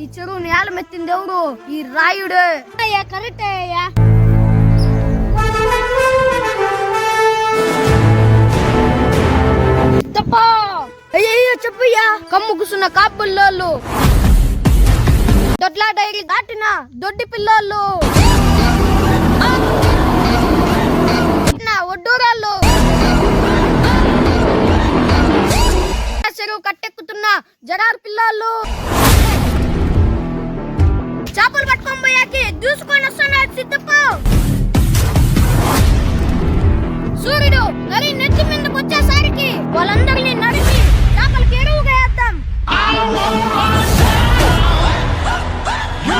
ఈ చెరువు నేల మెత్తింది ఎవరు ఈ రాయుడు. అయ్యా కరెక్ట్ అయ్యా. తప్ప? చెప్పయ్యా కమ్ము కూసున్న కాపుల్లోళ్ళు. దొడ్లా డైరీ దాటిన దొడ్డి పిల్లోళ్ళు. ఒడ్డూరాళ్ళు. చెరువు కట్టెక్కుతున్న జరారు పిల్లోళ్ళు.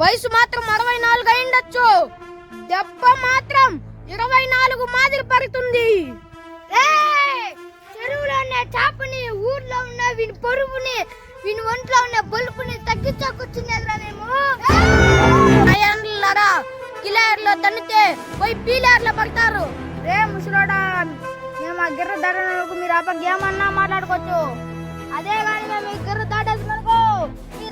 వయసు మాత్రం అరవై నాలుగు అయిండొచ్చు. దెబ్బ మాత్రం ఇరవై నాలుగు మాదిరి పడుతుంది. చెరువులో ఉన్న చేపని ఊర్లో ఉన్న వీని పొరుగుని వీని ఒంట్లో ఉన్న బొలుపుని తగ్గించకొచ్చిందేరా మేము? అయ్యలారా కిలార్లో తన్నితే పోయి పీలార్లో పడతారు. రే ముసలోడా మేము ఆ గిర్ర దాటకు మీరు అప్పకి ఏమన్నా మాట్లాడుకోవచ్చు? అదే కానీ మేము ఈ గిర్ర దాటేసుకున్నాకో మీ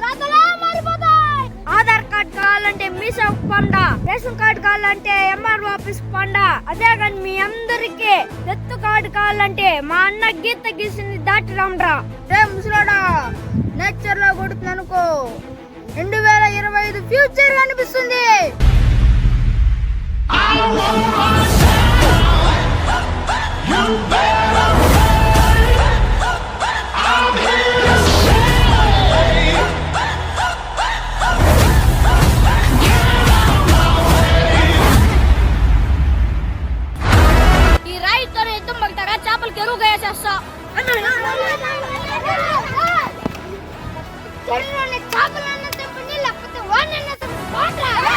పండా. రేషన్ కార్డు కావాలంటే ఎంఆర్ఓ ఆఫీస్ పండా. అదే కానీ మీ అందరికి డెత్ కార్డు కావాలంటే మా అన్న గీత గీసింది దాటి రామ్రా. రే ముసలాడా నేచర్లో కొడుతుంది అనుకో రెండు వేల ఇరవై ఐదు ఫ్యూచర్ కనిపిస్తుంది చేపలకి ఎరువుగా వేసేస్తా చెరువులోని చేపలన్నా తెప్పండి లేకపోతే వాడినన్నా తెప్పండి